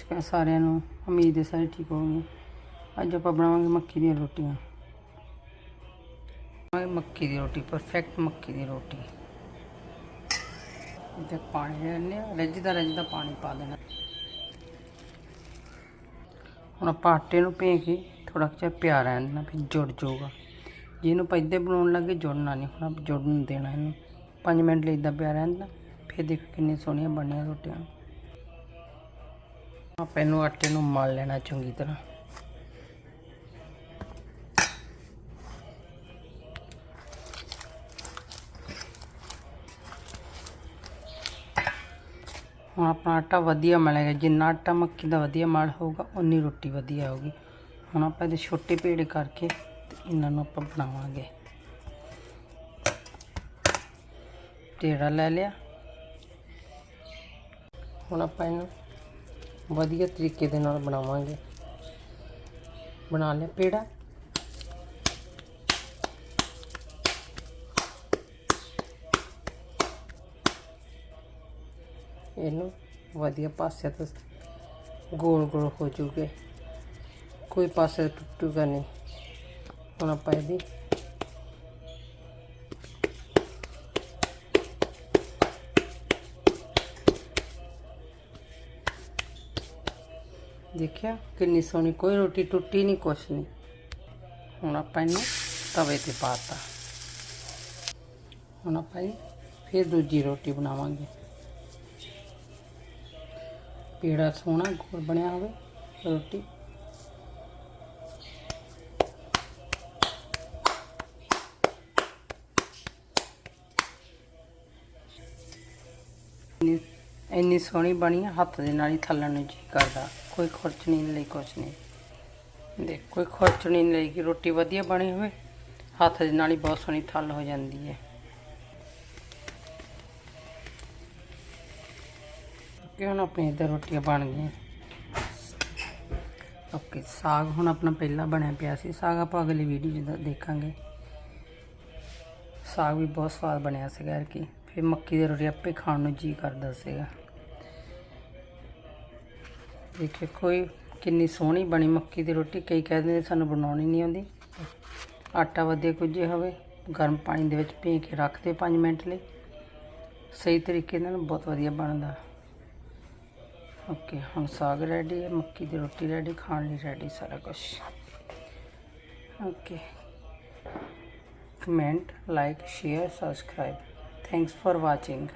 ਨਮਸਕਾਰ ਸਾਰਿਆਂ ਨੂੰ ਉਮੀਦ ਹੈ ਸਾਰੇ ਠੀਕ ਹੋਣਗੇ ਅੱਜ ਆਪਾਂ ਬਣਾਵਾਂਗੇ ਮੱਕੀ ਦੀਆਂ ਰੋਟੀਆਂ। ਬਣਾਵਾਂਗੇ ਮੱਕੀ ਦੀ ਰੋਟੀ ਪਰਫੈਕਟ ਮੱਕੀ ਦੀ ਰੋਟੀ। ਤੇ ਪਾਣੀ ਲੈ ਲਿਆ ਰੱਜਦਾ ਰੱਜਦਾ ਪਾਣੀ ਪਾ ਦੇਣਾ। ਹੁਣ ਆਪਾਂ ਆਟੇ ਨੂੰ ਭੇ ਕੇ ਥੋੜਾ ਜਿਹਾ ਪਿਆ ਰਹਿਣ ਦੇਣਾ, ਫਿਰ ਜੁੜ ਜਾਊਗਾ। ਜਿਹਨੂੰ ਇਹਨੂੰ ਆਪਾਂ ਇੱਦਾਂ ਬਣਾਉਣ ਲੱਗੇ, ਜੁੜਨਾ ਨਹੀਂ ਹੁਣ ਆਪਾਂ ਜੁੜਨ ਦੇਣਾ ਇਹਨੂੰ। 5 ਮਿੰਟ ਲਈ ਇੱਦਾਂ ਪਿਆ ਰਹਿਣ ਦੇਣਾ। ਫਿਰ ਦੇਖੋ ਕਿੰਨੀ ਸੋਹਣੀਆਂ ਬਣੀਆਂ ਰੋਟੀਆਂ। ਆਪਾਂ ਇਹਨੂੰ ਆਟੇ ਨੂੰ ਮਲ ਲੈਣਾ ਚੰਗੀ ਤਰ੍ਹਾਂ। ਹੁਣ ਆਪਣਾ ਆਟਾ ਵਧੀਆ ਮਲੇਗਾ ਜਿੰਨਾ ਆਟਾ ਮੱਕੀ ਦਾ ਵਧੀਆ ਮਲ ਹੋਊਗਾ ਉਨੀ ਰੋਟੀ ਵਧੀਆ ਹੋਊਗੀ। ਹੁਣ ਆਪਾਂ ਇਹਦੇ ਛੋਟੇ ਪੇੜੇ ਕਰਕੇ ਤੇ ਇਹਨਾਂ ਨੂੰ ਆਪਾਂ ਬਣਾਵਾਂਗੇ। ਟੇੜਾ ਲੈ ਲਿਆ। ਹੁਣ ਆਪਾਂ ਇਹਨੂੰ ਵਧੀਆ ਤਰੀਕੇ ਦੇ ਨਾਲ ਬਣਾਵਾਂਗੇ। ਬਣਾ ਲਿਆ ਪੇੜਾ। ਇਹਨੂੰ ਵਧੀਆ ਪਾਸੇ ਤੋਂ ਗੋਲ ਗੋਲ ਹੋ ਜੂਗੇ ਕੋਈ ਪਾਸੇ ਟੁੱਟੂਗਾ ਨਹੀਂ। ਹੁਣ ਆਪਾਂ ਇਹਦੀ ਦੇਖਿਆ? ਕਿੰਨੀ ਸੋਹਣੀ, ਕੋਈ ਰੋਟੀ ਟੁੱਟੀ ਨਹੀਂ ਕੁਛ ਨਹੀਂ ਹੁਣ ਆਪਾਂ ਇਹਨੂੰ ਤਵੇ ਤੇ ਪਾਤਾ। ਹੁਣ ਆਪਾਂ ਇਹ ਫਿਰ ਦੂਜੀ ਰੋਟੀ ਬਣਾਵਾਂਗੇ। ਪੇੜਾ ਸੋਹਣਾ ਗੋਲ ਬਣਿਆ ਹੋਵੇ, ਰੋਟੀ। ਇੰਨੀ ਸੋਹਣੀ ਬਣੀ ਹੱਥ ਦੇ ਨਾਲ ਹੀ ਥੱਲਣ ਨੂੰ ਜੀ ਕਰਦਾ। ਕੋਈ ਖਰਚ ਨਹੀਂ ਲਈ ਕੁਛ ਨਹੀਂ ਦੇਖ, ਕੋਈ ਖਰਚ ਨਹੀਂ ਲਈ ਕਿ ਰੋਟੀ ਵਧੀਆ ਬਣੀ ਹੋਵੇ, ਹੱਥ ਦੇ ਨਾਲ ਹੀ ਬਹੁਤ ਸੋਹਣੀ ਥੱਲ ਹੋ ਜਾਂਦੀ ਹੈ। ਕਿ ਹੁਣ ਆਪਣੀ ਇੱਧਰ ਰੋਟੀਆਂ ਬਣ ਗਈਆਂ। ਓਕੇ, ਸਾਗ ਹੁਣ ਆਪਣਾ ਪਹਿਲਾਂ ਬਣਿਆ ਪਿਆ ਸੀ। ਸਾਗ ਆਪਾਂ ਅਗਲੀ ਵੀਡੀਓ 'ਚ ਦੇਖਾਂਗੇ। ਸਾਗ ਵੀ ਬਹੁਤ ਸਵਾਦ ਬਣਿਆ ਸੀਗਾ ਕਿ। ਫਿਰ ਮੱਕੀ ਦੀ ਰੋਟੀ ਆਪੇ ਖਾਣ ਨੂੰ ਜੀ ਕਰਦਾ ਸੀਗਾ। ਦੇਖੇ ਕੋਈ ਕਿੰਨੀ ਸੋਹਣੀ ਬਣੀ ਮੱਕੀ ਦੀ ਰੋਟੀ। ਕਈ ਕਹਿੰਦੇ ਨੇ ਸਾਨੂੰ ਬਣਾਉਣੀ ਨਹੀਂ ਆਉਂਦੀ। ਆਟਾ ਵਧੀਆ ਕੁਝੇ ਹੋਵੇ, ਗਰਮ ਪਾਣੀ ਦੇ ਵਿੱਚ ਭੇ ਕੇ ਰੱਖ ਦੇ 5 ਮਿੰਟ ਲਈ। ਸਹੀ ਤਰੀਕੇ ਨਾਲ ਬਹੁਤ ਵਧੀਆ ਬਣਦਾ। ਓਕੇ, ਹੁਣ ਸਾਗ ਰੈਡੀ ਹੈ, ਮੱਕੀ ਦੀ ਰੋਟੀ ਰੈਡੀ ਖਾਣ ਲਈ ਰੈਡੀ ਸਾਰਾ ਕੁਝ okay. Comment like share subscribe thanks for watching